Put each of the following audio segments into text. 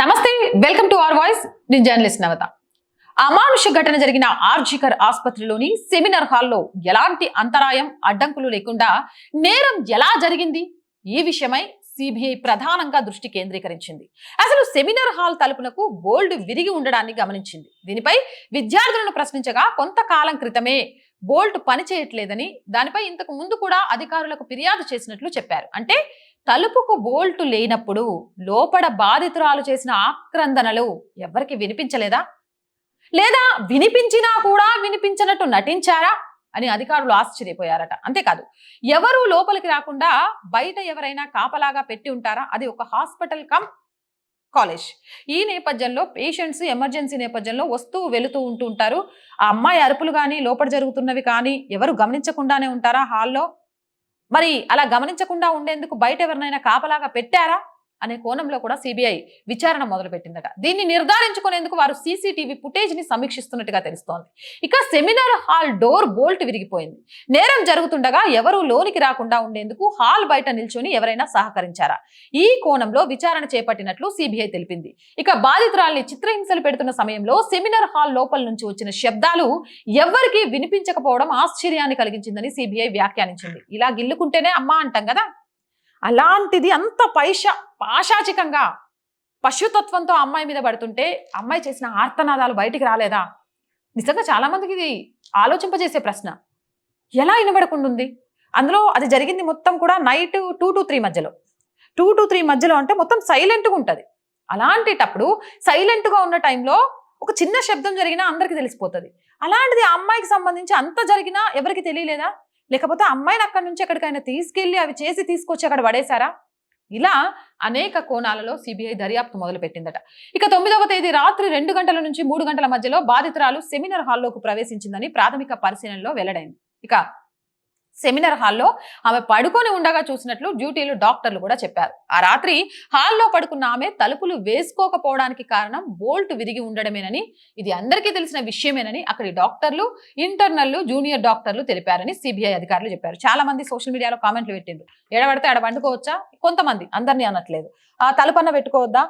నమస్తే welcome to R voice నేను journalist నవత. అమానుష ఘటన జరిగిన ఆర్జికర్ ఆసుపత్రిలోని సెమినార్ హాల్లో ఎలాంటి అంతరాయం అడ్డంకులు లేకుండా నేరం ఎలా జరిగింది? ఈ విషయమై సిబిఐ ప్రధానంగా దృష్టి కేంద్రీకరించింది. అసలు సెమినార్ హాల్ తలుపునకు బోల్డ్ విరిగి ఉండడాన్ని గమనించింది. దీనిపై విద్యార్థులను ప్రశ్నించగా కొంతకాలం క్రితమే బోల్ట్ పనిచేయట్లేదని దానిపై ఇంతకు ముందు కూడా అధికారులకు ఫిర్యాదు చేసినట్లు చెప్పారు. అంటే తలుపుకు బోల్టు లేనప్పుడు లోపల బాధితురాలు చేసిన ఆక్రందనలు ఎవరికి వినిపించలేదా? లేదా వినిపించినా కూడా వినిపించినట్టు నటించారా? అని అధికారులు ఆశ్చర్యపోయారట. అంతేకాదు ఎవరు లోపలికి రాకుండా బయట ఎవరైనా కాపలాగా పెట్టి ఉంటారా? అది ఒక హాస్పిటల్ కమ్ కాలేజ్. ఈ నేపథ్యంలో పేషెంట్స్ ఎమర్జెన్సీ నేపథ్యంలో వస్తూ వెళుతూ ఉంటూ ఉంటారు. ఆ అమ్మాయి అరుపులు కానీ లోపల జరుగుతున్నవి కానీ ఎవరు గమనించకుండానే ఉంటారా హాల్లో? మరి అలా గమనించకుండా ఉండేందుకు బయట ఎవరినైనా కాపలాగా పెట్టారా? అనే కోణంలో కూడా సిబిఐ విచారణ మొదలుపెట్టిందట. దీన్ని నిర్ధారించుకునేందుకు వారు సీసీటీవీ ఫుటేజ్ని సమీక్షిస్తున్నట్టుగా తెలుస్తోంది. ఇక సెమినార్ హాల్ డోర్ బోల్ట్ విరిగిపోయింది. నేరం జరుగుతుండగా ఎవరూ లోనికి రాకుండా ఉండేందుకు హాల్ బయట నిల్చొని ఎవరైనా సహకరించారా? ఈ కోణంలో విచారణ చేపట్టినట్లు సిబిఐ తెలిపింది. ఇక బాధితురాల్ని చిత్రహింసలు పెడుతున్న సమయంలో సెమినార్ హాల్ లోపల నుంచి వచ్చిన శబ్దాలు ఎవ్వరికీ వినిపించకపోవడం ఆశ్చర్యాన్ని కలిగించిందని సిబిఐ వ్యాఖ్యానించింది. ఇలా గిల్లుకుంటేనే అమ్మా అంటాం కదా! అలాంటిది అంత పైష పాశాచికంగా పశుతత్వంతో అమ్మాయి మీద పడుతుంటే అమ్మాయి చేసిన ఆర్తనాదాలు బయటికి రాలేదా? నిజంగా చాలామందికి ఇది ఆలోచింపజేసే ప్రశ్న. ఎలా వినబడకుండా ఉంది అందులో అది జరిగింది మొత్తం కూడా నైట్ టూ టు త్రీ మధ్యలో. టూ టు త్రీ మధ్యలో అంటే మొత్తం సైలెంట్గా ఉంటుంది. అలాంటిటప్పుడు సైలెంట్గా ఉన్న టైంలో ఒక చిన్న శబ్దం జరిగినా అందరికీ తెలిసిపోతుంది. అలాంటిది ఆ అమ్మాయికి సంబంధించి అంత జరిగినా ఎవరికి తెలియలేదా? లేకపోతే అమ్మాయిని అక్కడి నుంచి ఎక్కడికైనా తీసుకెళ్ళి అవి చేసి తీసుకొచ్చి అక్కడ పడేశారా? ఇలా అనేక కోణాలలో సిబిఐ దర్యాప్తు మొదలుపెట్టిందట. ఇక తొమ్మిదవ తేదీ రాత్రి రెండు గంటల నుంచి మూడు గంటల మధ్యలో బాధితురాలు సెమినార్ హాల్లోకి ప్రవేశించిందని ప్రాథమిక పరిశీలనలో వెల్లడైంది. ఇక సెమినార్ హాల్లో ఆమె పడుకొని ఉండగా చూసినట్లు డ్యూటీలు డాక్టర్లు కూడా చెప్పారు. ఆ రాత్రి హాల్లో పడుకున్న ఆమె తలుపులు వేసుకోకపోవడానికి కారణం బోల్ట్ విరిగి ఉండడమేనని ఇది అందరికీ తెలిసిన విషయమేనని అక్కడి డాక్టర్లు ఇంటర్నల్లు జూనియర్ డాక్టర్లు తెలిపారని సిబిఐ అధికారులు చెప్పారు. చాలా మంది సోషల్ మీడియాలో కామెంట్లు పెట్టిండ్రు. ఎడబడితే ఆడ వండుకోవచ్చా కొంతమంది అందరినీ అనట్లేదు. ఆ తలుపన్న పెట్టుకోవద్దా?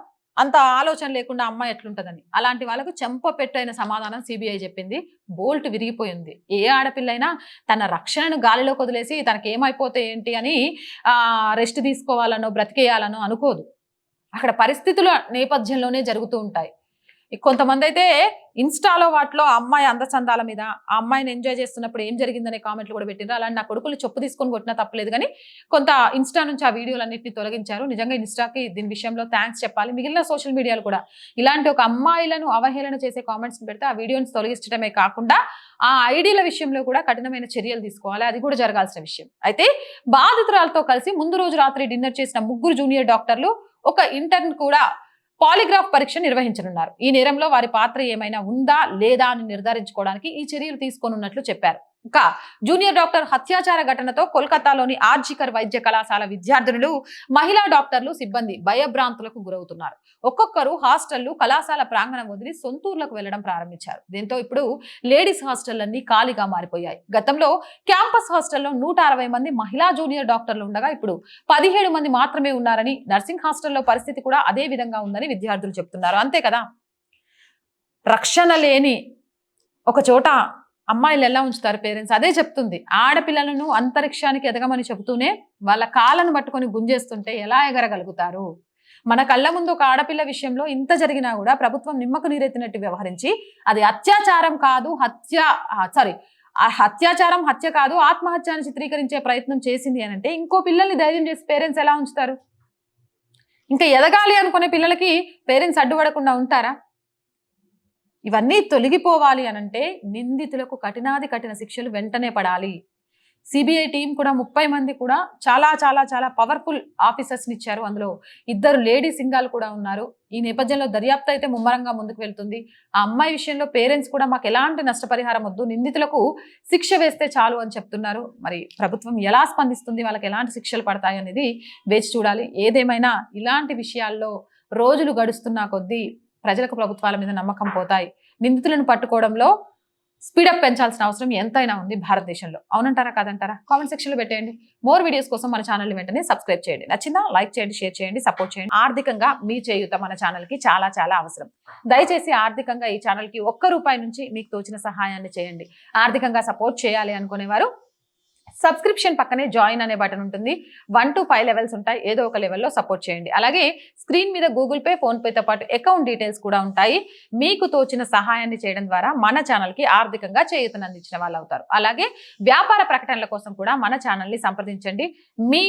అంత ఆలోచన లేకుండా అమ్మాయి ఎట్లుంటుందని. అలాంటి వాళ్ళకు చెంప పెట్టైన సమాధానం సిబిఐ చెప్పింది. బోల్ట్ విరిగిపోయింది. ఏ ఆడపిల్లైనా తన రక్షణను గాలిలో వదిలేసి తనకి ఏమైపోతే ఏంటి అని రెస్ట్ తీసుకోవాలనో బ్రతికేయాలనో అనుకోదు. అక్కడ పరిస్థితుల నేపథ్యంలోనే జరుగుతూ ఉంటాయి. కొంతమంది అయితే ఇన్స్టాలో వాటిలో అమ్మాయి అందచందాల మీద ఆ అమ్మాయిని ఎంజాయ్ చేస్తున్నప్పుడు ఏం జరిగిందనే కామెంట్లు కూడా పెట్టినారు అలాంటి నా కొడుకులు చెప్పు తీసుకొని కొట్టినా తప్పలేదు కానీ కొంత ఇన్స్టా నుంచి ఆ వీడియోలన్నింటినీ తొలగించారు. నిజంగా ఇన్స్టాకి దీని విషయంలో థ్యాంక్స్ చెప్పాలి. మిగిలిన సోషల్ మీడియాలు కూడా. ఇలాంటి ఒక అమ్మాయిలను అవహేళన చేసే కామెంట్స్ పెడితే ఆ వీడియోని తొలగించడమే కాకుండా ఆ ఐడీల విషయంలో కూడా కఠినమైన చర్యలు తీసుకోవాలి. అది కూడా జరగాల్సిన విషయం. అయితే బాధితురాలతో కలిసి ముందు రోజు రాత్రి డిన్నర్ చేసిన ముగ్గురు జూనియర్ డాక్టర్లు ఒక ఇంటర్న్ కూడా పాలిగ్రాఫ్ పరీక్ష నిర్వహించనున్నారు. ఈ నేరంలో వారి పాత్ర ఏమైనా ఉందా లేదా అని నిర్ధారించుకోవడానికి ఈ చర్యలు తీసుకోనున్నట్లు చెప్పారు. ఇంకా జూనియర్ డాక్టర్ హత్యాచార ఘటనతో కోల్కతాలోని ఆర్జికర్ వైద్య కళాశాల విద్యార్థినులు మహిళా డాక్టర్లు సిబ్బంది భయభ్రాంతులకు గురవుతున్నారు. ఒక్కొక్కరు హాస్టళ్ళు కళాశాల ప్రాంగణం వదిలి సొంతూర్లకు వెళ్ళడం ప్రారంభించారు. దీంతో ఇప్పుడు లేడీస్ హాస్టళ్ళన్నీ ఖాళీగా మారిపోయాయి. గతంలో క్యాంపస్ హాస్టల్లో నూట అరవై మంది మహిళా జూనియర్ డాక్టర్లు ఉండగా ఇప్పుడు పదిహేడు మంది మాత్రమే ఉన్నారని నర్సింగ్ హాస్టల్లో పరిస్థితి కూడా అదే విధంగా ఉందని విద్యార్థులు చెప్తున్నారు. అంతే కదా? రక్షణ లేని ఒక చోట అమ్మాయిలు ఎలా ఉంచుతారు పేరెంట్స్? అదే చెప్తుంది. ఆడపిల్లలను అంతరిక్షానికి ఎదగమని చెబుతూనే వాళ్ళ కాళ్ళను పట్టుకొని గుంజేస్తుంటే ఎలా ఎగరగలుగుతారు? మన కళ్ళ ముందు ఒక ఆడపిల్ల విషయంలో ఇంత జరిగినా కూడా ప్రభుత్వం నిమ్మకు నీరెత్తినట్టు వ్యవహరించి అది అత్యాచారం కాదు హత్య సారీ అత్యాచారం హత్య కాదు ఆత్మహత్యాన్ని చిత్రీకరించే ప్రయత్నం చేసింది అని అంటే ఇంకో పిల్లల్ని ధైర్యం చేసి పేరెంట్స్ ఎలా ఉంచుతారు? ఇంకా ఎదగాలి అనుకునే పిల్లలకి పేరెంట్స్ అడ్డుపడకుండా ఉంటారా? ఇవన్నీ తొలగిపోవాలి అనంటే నిందితులకు కఠినాది కఠిన శిక్షలు వెంటనే పడాలి. సిబిఐ టీం కూడా ముప్పై మంది కూడా చాలా చాలా చాలా పవర్ఫుల్ ఆఫీసర్స్ని ఇచ్చారు. అందులో ఇద్దరు లేడీ సింగాలు కూడా ఉన్నారు. ఈ నేపథ్యంలో దర్యాప్తు అయితే ముమ్మరంగా ముందుకు వెళ్తుంది. ఆ అమ్మాయి విషయంలో పేరెంట్స్ కూడా మాకు ఎలాంటి నష్టపరిహారం వద్దు నిందితులకు శిక్ష వేస్తే చాలు అని చెప్తున్నారు. మరి ప్రభుత్వం ఎలా స్పందిస్తుంది? వాళ్ళకి ఎలాంటి శిక్షలు పడతాయి అనేది వేచి చూడాలి. ఏదేమైనా ఇలాంటి విషయాల్లో రోజులు గడుస్తున్నా కొద్దీ ప్రజలకు ప్రభుత్వాల మీద నమ్మకం పోతాయి. నిందితులను పట్టుకోవడంలో స్పీడప్ పెంచాల్సిన అవసరం ఎంతైనా ఉంది భారతదేశంలో. అవునంటారా కాదంటారా? కామెంట్ సెక్షన్లో పెట్టేయండి. మోర్ వీడియోస్ కోసం మన ఛానల్ని వెంటనే సబ్స్క్రైబ్ చేయండి. నచ్చిందా? లైక్ చేయండి షేర్ చేయండి సపోర్ట్ చేయండి. ఆర్థికంగా మీ చేయూత మన ఛానల్కి చాలా చాలా అవసరం. దయచేసి ఆర్థికంగా ఈ ఛానల్కి ఒక్క రూపాయి నుంచి మీకు తోచిన సహాయాన్ని చేయండి. ఆర్థికంగా సపోర్ట్ చేయాలి అనుకునేవారు సబ్స్క్రిప్షన్ పక్కనే జాయిన్ అనే బటన్ ఉంటుంది. వన్ టు ఫైవ్ లెవెల్స్ ఉంటాయి. ఏదో ఒక లెవెల్లో సపోర్ట్ చేయండి. అలాగే స్క్రీన్ మీద గూగుల్ పే ఫోన్ పేతో పాటు అకౌంట్ డీటెయిల్స్ కూడా ఉంటాయి. మీకు తోచిన సహాయాన్ని చేయడం ద్వారా మన ఛానల్కి ఆర్థికంగా చేయూతను అందించిన వాళ్ళు అవుతారు అలాగే వ్యాపార ప్రకటనల కోసం కూడా మన ఛానల్ని సంప్రదించండి. మీ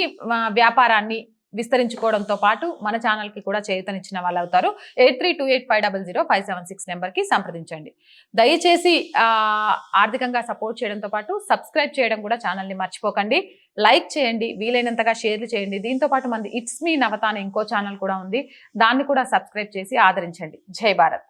వ్యాపారాన్ని విస్తరించుకోవడంతో పాటు మన ఛానల్కి కూడా చేయూతనిచ్చిన వాళ్ళు అవుతారు eight three two eight five double zero five seven six నెంబర్కి సంప్రదించండి. దయచేసి ఆర్థికంగా సపోర్ట్ చేయడంతో పాటు సబ్స్క్రైబ్ చేయడం కూడా ఛానల్ని మర్చిపోకండి. లైక్ చేయండి వీలైనంతగా షేర్లు చేయండి. దీంతో పాటు మంది ఇట్స్ మీ నవత అనే ఇంకో ఛానల్ కూడా ఉంది. దాన్ని కూడా సబ్స్క్రైబ్ చేసి ఆదరించండి. జై భారత్.